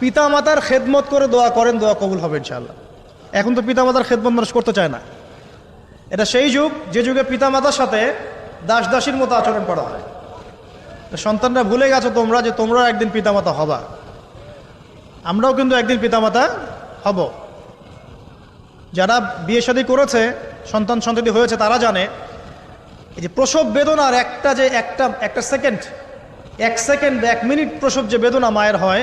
পিতা মাতার খেদমত করে দোয়া করেন, দোয়া কবুল হবে ইনশাআল্লাহ। এখন তো পিতা মাতার খেদমত মানুষ করতে চায় না। এটা সেই যুগ, যে যুগে পিতা মাতার সাথে দাস দাসীর মতো আচরণ করা হয়। সন্তানরা ভুলে গেছো তোমরা যে তোমরা একদিন পিতামাতা হবা। আমরাও কিন্তু একদিন পিতামাতা হব। যারা বিয়ে শাদী করেছে, সন্তান সন্ততি হয়েছে, তারা জানে, এই যে প্রসব বেদনার একটা যে একটা একটা সেকেন্ড এক সেকেন্ড এক মিনিট প্রসব যে বেদনা মায়ের হয়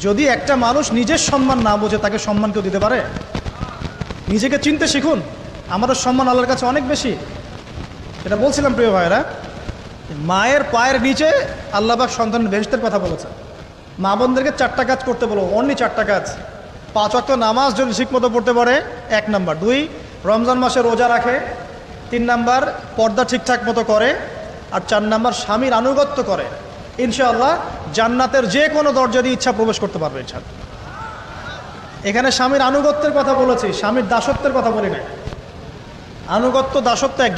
যদি একটা মানুষ নিজের সম্মান না বোঝে, তাকে সম্মান কেউ দিতে পারে? নিজেকে চিনতে শিখুন। আমাদের সম্মান আল্লাহর কাছে অনেক বেশি। এটা বলছিলাম প্রিয় ভাইরা মায়ের পায়ের নিচে আল্লাহবাক সন্তানের বেহেস্তের কথা বলেছে। মা বোনদেরকে চারটা কাজ করতে বলো, অনলি চারটা কাজ। পাঁচ অক্ট নামাজ যদি ঠিকমতো পড়তে পারে, এক নাম্বার। দুই, রমজান মাসে রোজা রাখে। তিন নাম্বার, পর্দা ঠিকঠাক মতো করে। আর চার নাম্বার, স্বামীর আনুগত্য করে। ইনশাআল্লাহ জান্নাতের যে কোনো দরজা দিয়ে ইচ্ছা প্রবেশ করতে পারবে, ইনশাআল্লাহ। এখানে স্বামীর আনুগত্যের কথা বলেছি, স্বামীর দাসত্বের কথা বলি না আনুগত্য, দাসত্ব এক